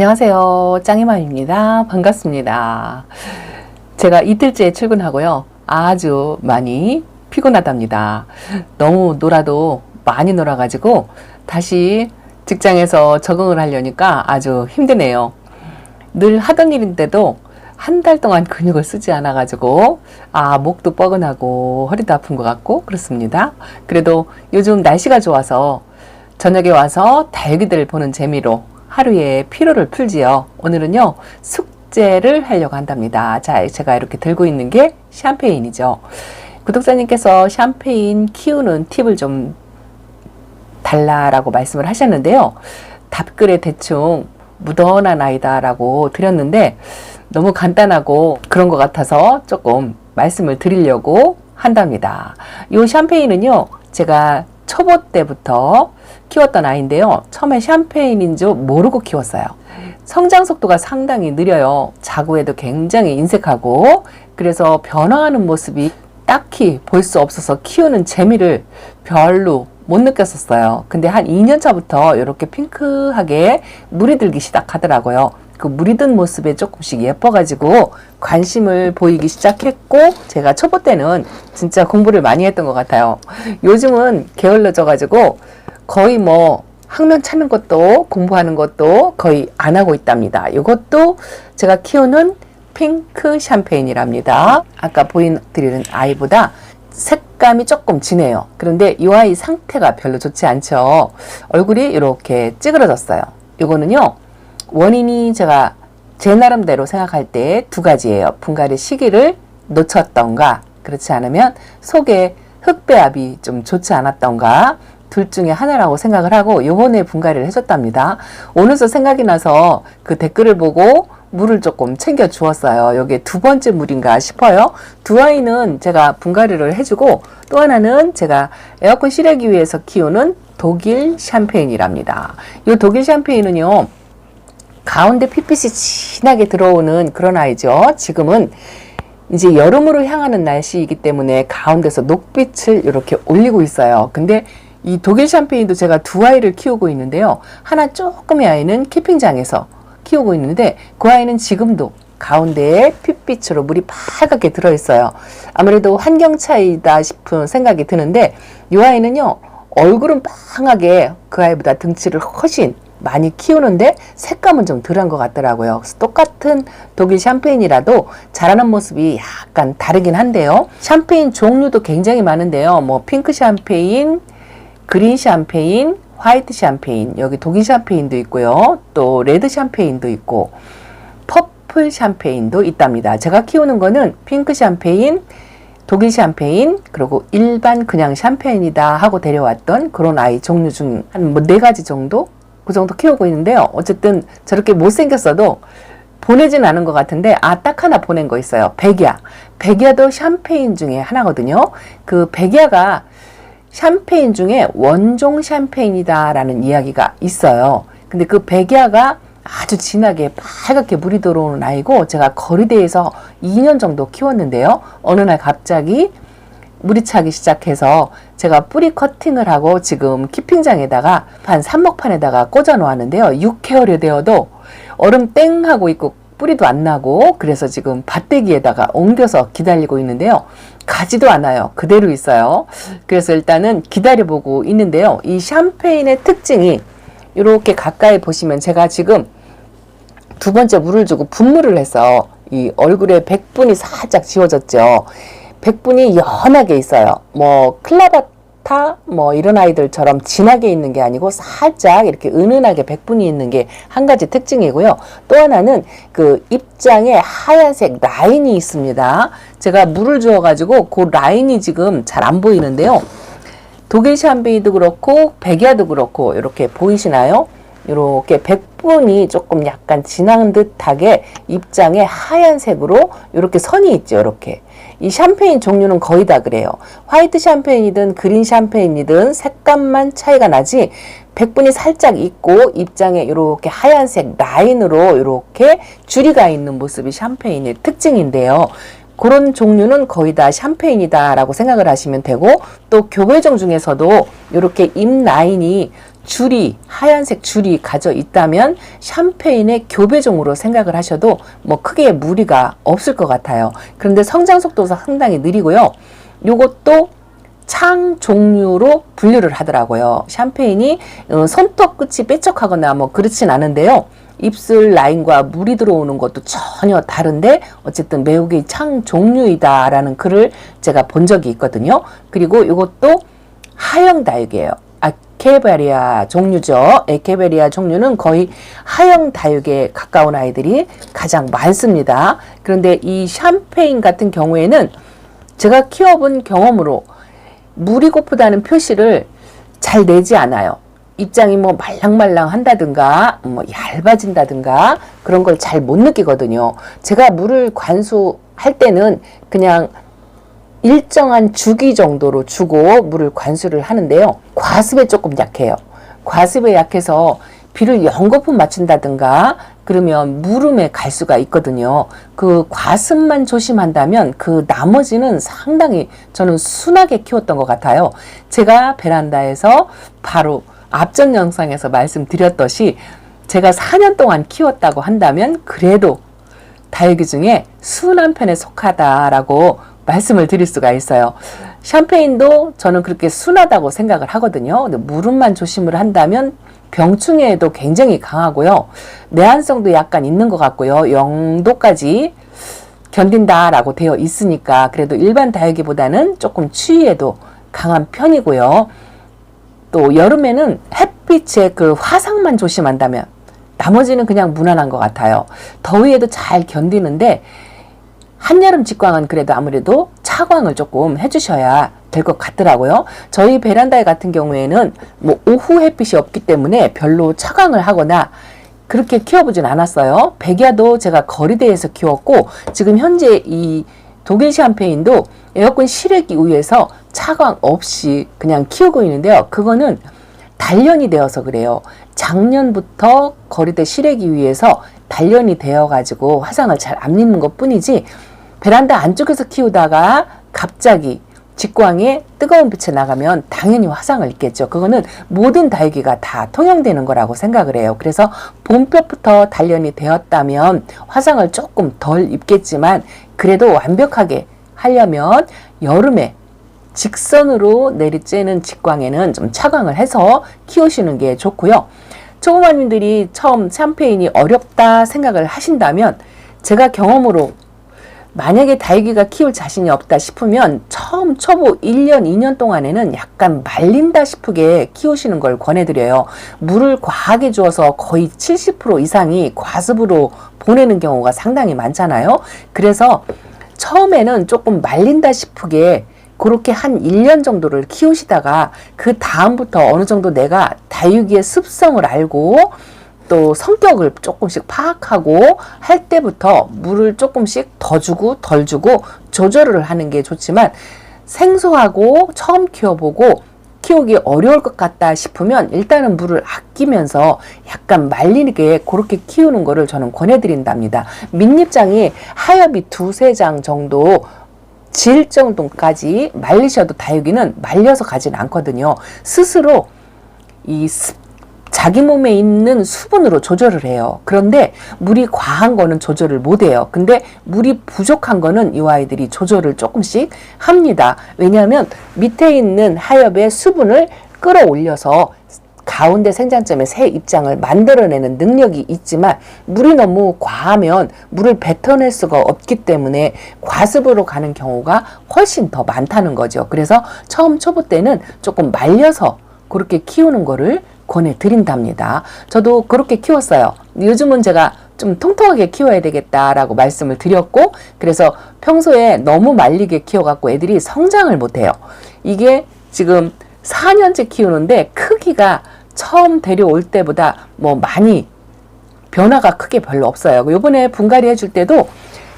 안녕하세요. 짱이맘입니다. 반갑습니다. 제가 이틀째 출근하고요. 아주 많이 피곤하답니다. 너무 놀아도 많이 놀아가지고 다시 직장에서 적응을 하려니까 아주 힘드네요. 늘 하던 일인데도 한 달 동안 근육을 쓰지 않아가지고 아 목도 뻐근하고 허리도 아픈 것 같고 그렇습니다. 그래도 요즘 날씨가 좋아서 저녁에 와서 달기들 보는 재미로 하루의 피로를 풀지요. 오늘은요 숙제를 하려고 한답니다. 자 제가 이렇게 들고 있는 게 샴페인이죠. 구독자님께서 샴페인 키우는 팁을 좀 달라라고 말씀을 하셨는데요. 답글에 대충 무던한 아이다라고 드렸는데 너무 간단하고 그런 것 같아서 조금 말씀을 드리려고 한답니다. 이 샴페인은요, 제가 초보 때부터 키웠던 아이인데요. 처음에 샴페인인 줄 모르고 키웠어요. 성장 속도가 상당히 느려요. 자구에도 굉장히 인색하고 그래서 변화하는 모습이 딱히 볼 수 없어서 키우는 재미를 별로 못 느꼈었어요. 근데 한 2년 차부터 이렇게 핑크하게 물이 들기 시작하더라고요. 그 물이 든 모습에 조금씩 예뻐가지고 관심을 보이기 시작했고 제가 초보 때는 진짜 공부를 많이 했던 것 같아요. 요즘은 게을러져가지고 거의 뭐 학명 찾는 것도 공부하는 것도 거의 안 하고 있답니다. 이것도 제가 키우는 핑크 샴페인이랍니다. 아까 보여드리는 아이보다 색감이 조금 진해요. 그런데 이 아이 상태가 별로 좋지 않죠. 얼굴이 이렇게 찌그러졌어요. 이거는요. 원인이 제가 제 나름대로 생각할 때 두 가지예요. 분갈이 시기를 놓쳤던가 그렇지 않으면 속에 흙배합이 좀 좋지 않았던가 둘 중에 하나라고 생각을 하고 요번에 분갈이를 해줬답니다. 오늘서 생각이 나서 그 댓글을 보고 물을 조금 챙겨 주었어요. 여기 두 번째 물인가 싶어요. 두 아이는 제가 분갈이를 해주고 또 하나는 제가 에어컨 실외기 위해서 키우는 독일 샴페인이랍니다. 이 독일 샴페인은요. 가운데 핏빛이 진하게 들어오는 그런 아이죠. 지금은 이제 여름으로 향하는 날씨이기 때문에 가운데서 녹빛을 이렇게 올리고 있어요. 근데 이 독일 샴페인도 제가 두 아이를 키우고 있는데요. 하나 조금의 아이는 키핑장에서 키우고 있는데 그 아이는 지금도 가운데에 핏빛으로 물이 빨갛게 들어있어요. 아무래도 환경 차이다 싶은 생각이 드는데 이 아이는요. 얼굴은 빵하게 그 아이보다 등치를 훨씬 많이 키우는데 색감은 좀 덜한 것 같더라고요. 똑같은 독일 샴페인이라도 자라는 모습이 약간 다르긴 한데요. 샴페인 종류도 굉장히 많은데요. 뭐 핑크 샴페인, 그린 샴페인, 화이트 샴페인, 여기 독일 샴페인도 있고요. 또 레드 샴페인도 있고 퍼플 샴페인도 있답니다. 제가 키우는 거는 핑크 샴페인, 독일 샴페인, 그리고 일반 그냥 샴페인이다 하고 데려왔던 그런 아이 종류 중 한 뭐 네 가지 정도 그 정도 키우고 있는데요. 어쨌든 저렇게 못생겼어도 보내진 않은 것 같은데 아 딱 하나 보낸 거 있어요. 백야. 백야도 샴페인 중에 하나거든요. 그 백야가 샴페인 중에 원종 샴페인이다라는 이야기가 있어요. 근데 그 백야가 아주 진하게 빨갛게 물이 들어오는 아이고 제가 거리대에서 2년 정도 키웠는데요. 어느 날 갑자기 물이 차기 시작해서 제가 뿌리 커팅을 하고 지금 키핑장에다가 한 삽목판에다가 꽂아 놓았는데요. 6개월이 되어도 얼음 땡 하고 있고 뿌리도 안 나고 그래서 지금 밭대기에다가 옮겨서 기다리고 있는데요. 가지도 않아요. 그대로 있어요. 그래서 일단은 기다려보고 있는데요. 이 샴페인의 특징이 이렇게 가까이 보시면 제가 지금 두 번째 물을 주고 분무를 해서 이 얼굴에 백분이 살짝 지워졌죠. 백분이 연하게 있어요. 뭐 클라바타 뭐 이런 아이들처럼 진하게 있는 게 아니고 살짝 이렇게 은은하게 백분이 있는 게 한 가지 특징이고요. 또 하나는 그 입장에 하얀색 라인이 있습니다. 제가 물을 주어 가지고 그 라인이 지금 잘 안 보이는데요. 독일 샴페인도 그렇고 백야도 그렇고 이렇게 보이시나요? 이렇게 백분이 조금 약간 진한 듯하게 입장에 하얀색으로 이렇게 선이 있죠. 이렇게 이 샴페인 종류는 거의 다 그래요. 화이트 샴페인이든 그린 샴페인이든 색감만 차이가 나지 백분이 살짝 있고 입장에 이렇게 하얀색 라인으로 이렇게 줄이가 있는 모습이 샴페인의 특징인데요. 그런 종류는 거의 다 샴페인이다라고 생각을 하시면 되고 또 교배종 중에서도 이렇게 입 라인이 줄이 하얀색 줄이 가져 있다면 샴페인의 교배종으로 생각을 하셔도 뭐 크게 무리가 없을 것 같아요. 그런데 성장 속도가 상당히 느리고요. 요것도 창 종류로 분류를 하더라고요. 샴페인이 어, 손톱 끝이 뾰족하거나 뭐 그렇진 않은데요. 입술 라인과 물이 들어오는 것도 전혀 다른데 어쨌든 매우기 창 종류이다라는 글을 제가 본 적이 있거든요. 그리고 이것도 하형 다육이에요. 아케베리아 종류죠. 에케베리아 종류는 거의 하형 다육에 가까운 아이들이 가장 많습니다. 그런데 이 샴페인 같은 경우에는 제가 키워본 경험으로 물이 고프다는 표시를 잘 내지 않아요. 입장이 뭐 말랑말랑 한다든가, 뭐 얇아진다든가, 그런 걸 잘 못 느끼거든요. 제가 물을 관수할 때는 그냥 일정한 주기 정도로 주고 물을 관수를 하는데요. 과습에 조금 약해요. 과습에 약해서 비를 연거품 맞춘다든가 그러면 물음에 갈 수가 있거든요. 그 과습만 조심한다면 그 나머지는 상당히 저는 순하게 키웠던 것 같아요. 제가 베란다에서 바로 앞전 영상에서 말씀드렸듯이 제가 4년 동안 키웠다고 한다면 그래도 다육이 중에 순한 편에 속하다라고 말씀을 드릴 수가 있어요. 샴페인도 저는 그렇게 순하다고 생각을 하거든요. 근데 무릎만 조심을 한다면 병충해에도 굉장히 강하고요. 내한성도 약간 있는 것 같고요. 영도까지 견딘다라고 되어 있으니까 그래도 일반 다육이보다는 조금 추위에도 강한 편이고요. 또 여름에는 햇빛의 그 화상만 조심한다면 나머지는 그냥 무난한 것 같아요. 더위에도 잘 견디는데 한여름 직광은 그래도 아무래도 차광을 조금 해주셔야 될 것 같더라고요. 저희 베란다에 같은 경우에는 뭐 오후 햇빛이 없기 때문에 별로 차광을 하거나 그렇게 키워보진 않았어요. 백야도 제가 거리대에서 키웠고 지금 현재 이 독일 샴페인도 에어컨 실외기 위에서 차광 없이 그냥 키우고 있는데요. 그거는 단련이 되어서 그래요. 작년부터 거리대 실외기 위에서 단련이 되어 가지고 화상을 잘 안 입는 것 뿐이지 베란다 안쪽에서 키우다가 갑자기 직광에 뜨거운 빛에 나가면 당연히 화상을 입겠죠. 그거는 모든 다육이가 다 통용되는 거라고 생각을 해요. 그래서 봄볕부터 단련이 되었다면 화상을 조금 덜 입겠지만 그래도 완벽하게 하려면 여름에 직선으로 내리쬐는 직광에는 좀 차광을 해서 키우시는 게 좋고요. 초보마님들이 처음 샴페인이 어렵다 생각을 하신다면 제가 경험으로 만약에 다육이가 키울 자신이 없다 싶으면 처음 초보 1년, 2년 동안에는 약간 말린다 싶게 키우시는 걸 권해드려요. 물을 과하게 주어서 거의 70% 이상이 과습으로 보내는 경우가 상당히 많잖아요. 그래서 처음에는 조금 말린다 싶게 그렇게 한 1년 정도를 키우시다가 그 다음부터 어느 정도 내가 다육이의 습성을 알고 또 성격을 조금씩 파악하고 할 때부터 물을 조금씩 더 주고 덜 주고 조절을 하는 게 좋지만 생소하고 처음 키워보고 키우기 어려울 것 같다 싶으면 일단은 물을 아끼면서 약간 말리게 그렇게 키우는 거를 저는 권해드린답니다. 밑잎장이 하엽이 두세 장 정도 질 정도까지 말리셔도 다육이는 말려서 가진 않거든요. 스스로 이 습, 자기 몸에 있는 수분으로 조절을 해요. 그런데 물이 과한 거는 조절을 못 해요. 근데 물이 부족한 거는 이 아이들이 조절을 조금씩 합니다. 왜냐하면 밑에 있는 하엽의 수분을 끌어올려서 가운데 생장점에 새 입장을 만들어내는 능력이 있지만 물이 너무 과하면 물을 뱉어낼 수가 없기 때문에 과습으로 가는 경우가 훨씬 더 많다는 거죠. 그래서 처음 초보 때는 조금 말려서 그렇게 키우는 거를 권해드린답니다. 저도 그렇게 키웠어요. 요즘은 제가 좀 통통하게 키워야 되겠다라고 말씀을 드렸고, 그래서 평소에 너무 말리게 키워갖고 애들이 성장을 못해요. 이게 지금 4년째 키우는데 크기가 처음 데려올 때보다 뭐 많이 변화가 크게 별로 없어요. 요번에 분갈이 해줄 때도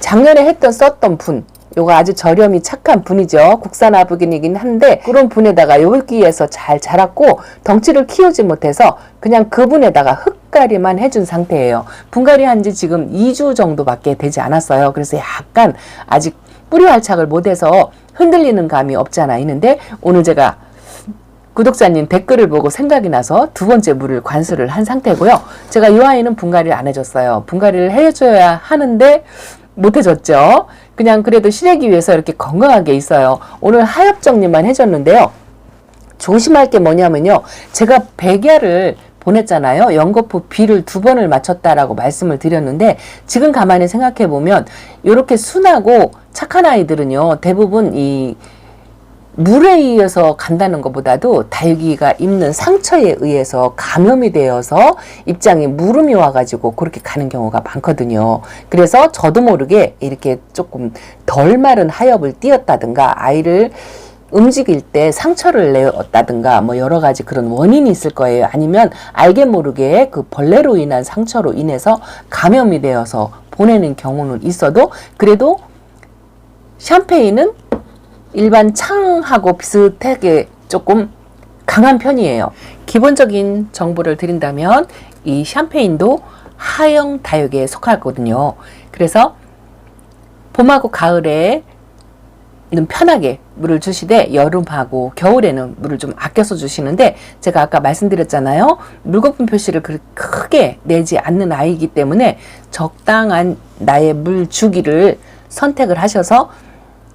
작년에 했던 썼던 분, 요거 아주 저렴이 착한 분이죠. 국산 아부긴이긴 한데 그런 분에다가 요을기에서 잘 자랐고 덩치를 키우지 못해서 그냥 그 분에다가 흙갈이만 해준 상태예요. 분갈이 한 지 지금 2주 정도밖에 되지 않았어요. 그래서 약간 아직 뿌리 활착을 못해서 흔들리는 감이 없지 않아 있는데 오늘 제가 구독자님 댓글을 보고 생각이 나서 두 번째 물을 관수를 한 상태고요. 제가 이 아이는 분갈이를 안 해줬어요. 분갈이를 해줘야 하는데 못 해줬죠. 그냥 그래도 시래기 위해서 이렇게 건강하게 있어요. 오늘 하엽 정리만 해줬는데요. 조심할 게 뭐냐면요. 제가 백야를 보냈잖아요. 연거푸 B를 두 번을 맞췄다라고 말씀을 드렸는데 지금 가만히 생각해 보면 이렇게 순하고 착한 아이들은요. 대부분 이 물에 의해서 간다는 것보다도 다육이가 입는 상처에 의해서 감염이 되어서 입장에 물음이 와가지고 그렇게 가는 경우가 많거든요. 그래서 저도 모르게 이렇게 조금 덜 마른 하엽을 띄었다든가 아이를 움직일 때 상처를 내었다든가 뭐 여러 가지 그런 원인이 있을 거예요. 아니면 알게 모르게 그 벌레로 인한 상처로 인해서 감염이 되어서 보내는 경우는 있어도 그래도 샴페인은 일반 창하고 비슷하게 조금 강한 편이에요. 기본적인 정보를 드린다면 이 샴페인도 하형 다육에 속하거든요. 그래서 봄하고 가을에 는 편하게 물을 주시되 여름하고 겨울에는 물을 좀 아껴서 주시는데 제가 아까 말씀드렸잖아요. 물거품 표시를 크게 내지 않는 아이이기 때문에 적당한 나의 물 주기를 선택을 하셔서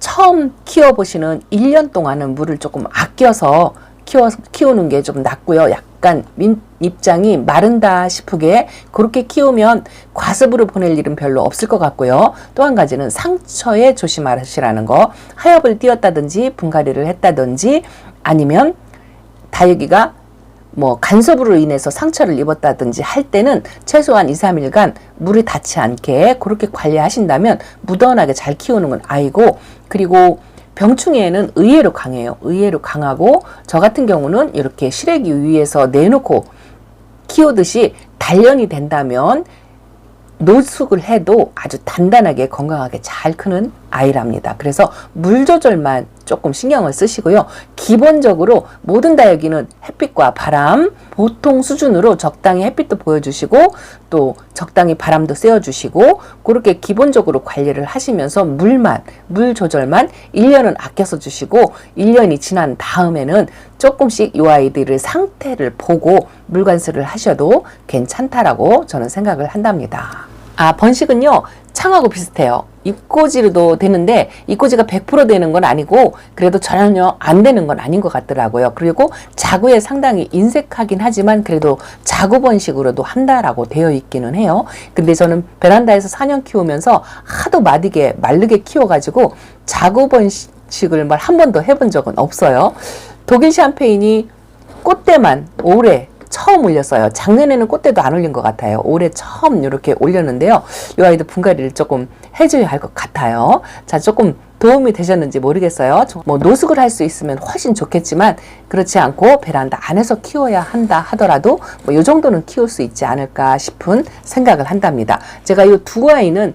처음 키워보시는 1년 동안은 물을 조금 아껴서 키워, 키우는 게 좀 낫고요. 약간 민, 입장이 마른다 싶으게 그렇게 키우면 과습으로 보낼 일은 별로 없을 것 같고요. 또 한 가지는 상처에 조심하시라는 거. 하엽을 띄었다든지 분갈이를 했다든지 아니면 다육이가 뭐 간섭으로 인해서 상처를 입었다든지 할 때는 최소한 2, 3일간 물이 닿지 않게 그렇게 관리하신다면 무던하게 잘 키우는 건 아이고 그리고 병충해에는 의외로 강해요. 의외로 강하고 저 같은 경우는 이렇게 시래기 위에서 내놓고 키우듯이 단련이 된다면 노숙을 해도 아주 단단하게 건강하게 잘 크는 아이랍니다. 그래서 물 조절만 조금 신경을 쓰시고요. 기본적으로 모든 다육이는 햇빛과 바람 보통 수준으로 적당히 햇빛도 보여주시고 또 적당히 바람도 쐬어주시고 그렇게 기본적으로 관리를 하시면서 물만 물 조절만 1년은 아껴서 주시고 1년이 지난 다음에는 조금씩 이 아이들의 상태를 보고 물관수를 하셔도 괜찮다라고 저는 생각을 한답니다. 아 번식은요 창하고 비슷해요. 입꼬지로도 되는데 입꼬지가 100% 되는 건 아니고 그래도 전혀 안 되는 건 아닌 것 같더라고요. 그리고 자구에 상당히 인색하긴 하지만 그래도 자구 번식으로도 한다라고 되어 있기는 해요. 근데 저는 베란다에서 4년 키우면서 하도 마디게 마르게 키워가지고 자구 번식을 말 한 번도 해본 적은 없어요. 독일 샴페인이 꽃대만 올해 처음 올렸어요. 작년에는 꽃대도 안 올린 것 같아요. 올해 처음 이렇게 올렸는데요. 이 아이도 분갈이를 조금 해줘야 할 것 같아요. 자, 조금 도움이 되셨는지 모르겠어요. 뭐 노숙을 할 수 있으면 훨씬 좋겠지만 그렇지 않고 베란다 안에서 키워야 한다 하더라도 뭐 이 정도는 키울 수 있지 않을까 싶은 생각을 한답니다. 제가 이 두 아이는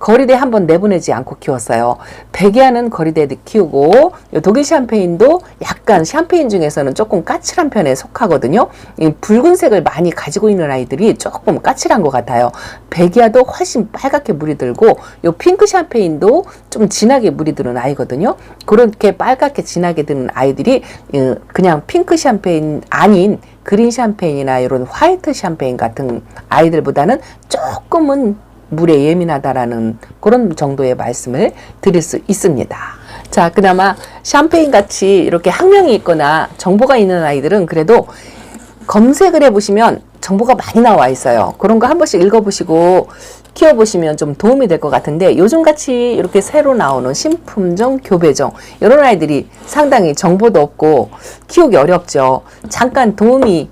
거리대 한번 내보내지 않고 키웠어요. 백야는 거리대 키우고 독일 샴페인도 약간 샴페인 중에서는 조금 까칠한 편에 속하거든요. 이 붉은색을 많이 가지고 있는 아이들이 조금 까칠한 것 같아요. 백야도 훨씬 빨갛게 물이 들고 요 핑크 샴페인도 좀 진하게 물이 드는 아이거든요. 그렇게 빨갛게 진하게 드는 아이들이 어, 그냥 핑크 샴페인 아닌 그린 샴페인이나 이런 화이트 샴페인 같은 아이들보다는 조금은 물에 예민하다라는 그런 정도의 말씀을 드릴 수 있습니다. 자, 그나마 샴페인 같이 이렇게 학명이 있거나 정보가 있는 아이들은 그래도 검색을 해보시면 정보가 많이 나와 있어요. 그런 거 한 번씩 읽어보시고 키워보시면 좀 도움이 될 것 같은데 요즘 같이 이렇게 새로 나오는 신품종, 교배종 이런 아이들이 상당히 정보도 없고 키우기 어렵죠. 잠깐 도움이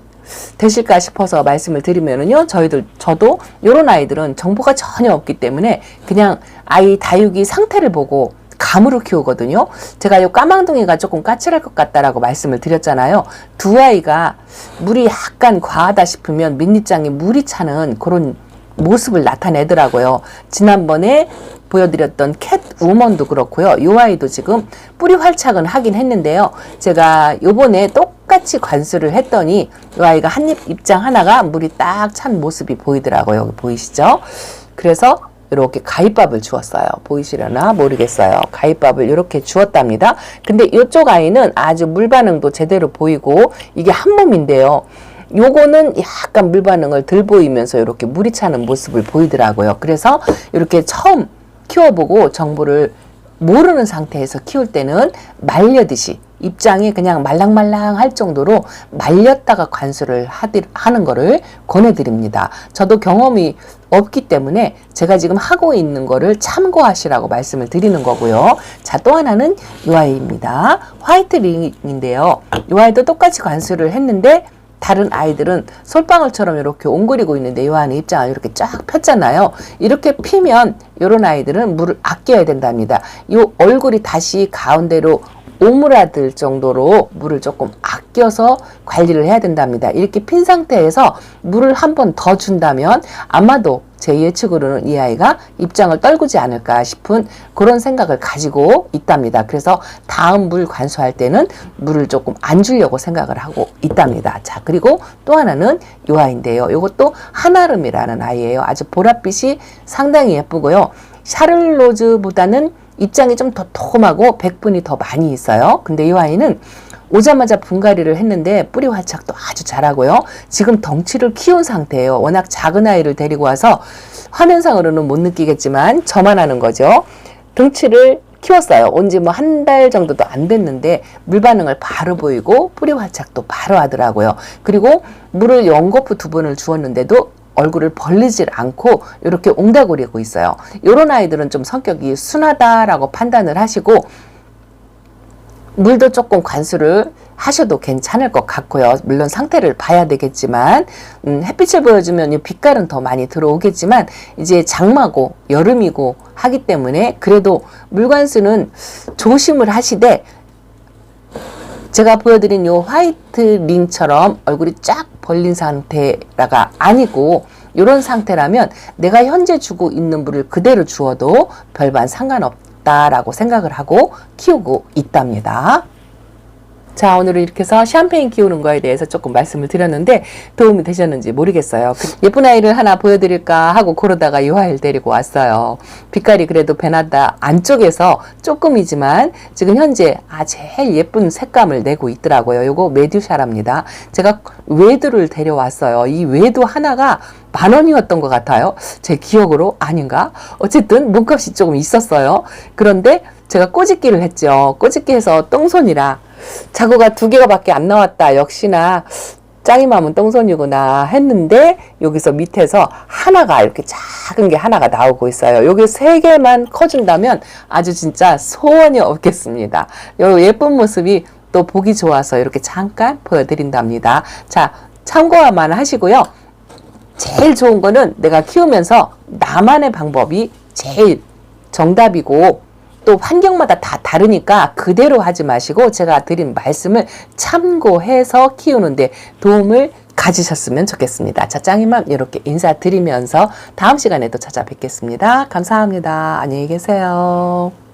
되실까 싶어서 말씀을 드리면은요, 저희들, 저도 이런 아이들은 정보가 전혀 없기 때문에 그냥 아이 다육이 상태를 보고 감으로 키우거든요. 제가 이 까망둥이가 조금 까칠할 것 같다라고 말씀을 드렸잖아요. 두 아이가 물이 약간 과하다 싶으면 밑입장에 물이 차는 그런 모습을 나타내더라고요. 지난번에 보여드렸던 캣 우먼도 그렇고요. 이 아이도 지금 뿌리 활착은 하긴 했는데요. 제가 요번에 똑같이 관수를 했더니 이 아이가 한 입 입장 하나가 물이 딱 찬 모습이 보이더라고요. 여기 보이시죠? 그래서 이렇게 가위밥을 주었어요. 보이시려나 모르겠어요. 가위밥을 이렇게 주었답니다. 근데 이쪽 아이는 아주 물 반응도 제대로 보이고 이게 한 몸인데요. 요거는 약간 물 반응을 덜 보이면서 이렇게 물이 차는 모습을 보이더라고요. 그래서 이렇게 처음 키워보고 정보를 모르는 상태에서 키울 때는 말려듯이 입장이 그냥 말랑말랑 할 정도로 말렸다가 관수를 하드, 하는 거를 권해드립니다. 저도 경험이 없기 때문에 제가 지금 하고 있는 거를 참고하시라고 말씀을 드리는 거고요. 자, 또 하나는 이 아이입니다. 화이트 링인데요. 이 아이도 똑같이 관수를 했는데 다른 아이들은 솔방울처럼 이렇게 옹그리고 있는데 이 안에 입장을 이렇게 쫙 폈잖아요. 이렇게 피면 이런 아이들은 물을 아껴야 된답니다. 이 얼굴이 다시 가운데로 오므라들 정도로 물을 조금 아껴서 관리를 해야 된답니다. 이렇게 핀 상태에서 물을 한 번 더 준다면 아마도 제 예측으로는 이 아이가 입장을 떨구지 않을까 싶은 그런 생각을 가지고 있답니다. 그래서 다음 물 관수할 때는 물을 조금 안 주려고 생각을 하고 있답니다. 자, 그리고 또 하나는 이 아이인데요. 이것도 하나름이라는 아이예요. 아주 보랏빛이 상당히 예쁘고요. 샤를로즈보다는 입장이 좀더 도톰하고 백분이 더 많이 있어요. 근데 이 아이는 오자마자 분갈이를 했는데 뿌리 활착도 아주 잘하고요. 지금 덩치를 키운 상태예요. 워낙 작은 아이를 데리고 와서 화면상으로는 못 느끼겠지만 저만 하는 거죠. 덩치를 키웠어요. 온지 뭐 한 달 정도도 안 됐는데 물 반응을 바로 보이고 뿌리 활착도 바로 하더라고요. 그리고 물을 연거푸 두 번을 주었는데도 얼굴을 벌리질 않고 이렇게 옹다구리고 있어요. 이런 아이들은 좀 성격이 순하다라고 판단을 하시고 물도 조금 관수를 하셔도 괜찮을 것 같고요. 물론 상태를 봐야 되겠지만 음, 햇빛을 보여주면 이 빛깔은 더 많이 들어오겠지만 이제 장마고 여름이고 하기 때문에 그래도 물관수는 조심을 하시되 제가 보여드린 요 화이트 링처럼 얼굴이 쫙 벌린 상태가 아니고 이런 상태라면 내가 현재 주고 있는 물을 그대로 주어도 별반 상관없다라고 생각을 하고 키우고 있답니다. 자, 오늘은 이렇게 해서 샴페인 키우는 거에 대해서 조금 말씀을 드렸는데 도움이 되셨는지 모르겠어요. 그 예쁜 아이를 하나 보여드릴까 하고 그러다가 이 아이를 데리고 왔어요. 빛깔이 그래도 베나다 안쪽에서 조금이지만 지금 현재 아, 제일 예쁜 색감을 내고 있더라고요. 요거 메듀샤랍니다. 제가 외두를 데려왔어요. 이 외두 하나가 만 원이었던 것 같아요. 제 기억으로 아닌가? 어쨌든 몸값이 조금 있었어요. 그런데 제가 꼬집기를 했죠. 꼬집기 해서 똥손이라 자구가 두 개가 밖에 안 나왔다. 역시나 짱이맘은 똥손이구나 했는데 여기서 밑에서 하나가 이렇게 작은 게 하나가 나오고 있어요. 여기 세 개만 커준다면 아주 진짜 소원이 없겠습니다. 요 예쁜 모습이 또 보기 좋아서 이렇게 잠깐 보여드린답니다. 자, 참고만 하시고요. 제일 좋은 거는 내가 키우면서 나만의 방법이 제일 정답이고 또 환경마다 다 다르니까 그대로 하지 마시고 제가 드린 말씀을 참고해서 키우는데 도움을 가지셨으면 좋겠습니다. 자, 짱이맘 이렇게 인사드리면서 다음 시간에 또 찾아뵙겠습니다. 감사합니다. 안녕히 계세요.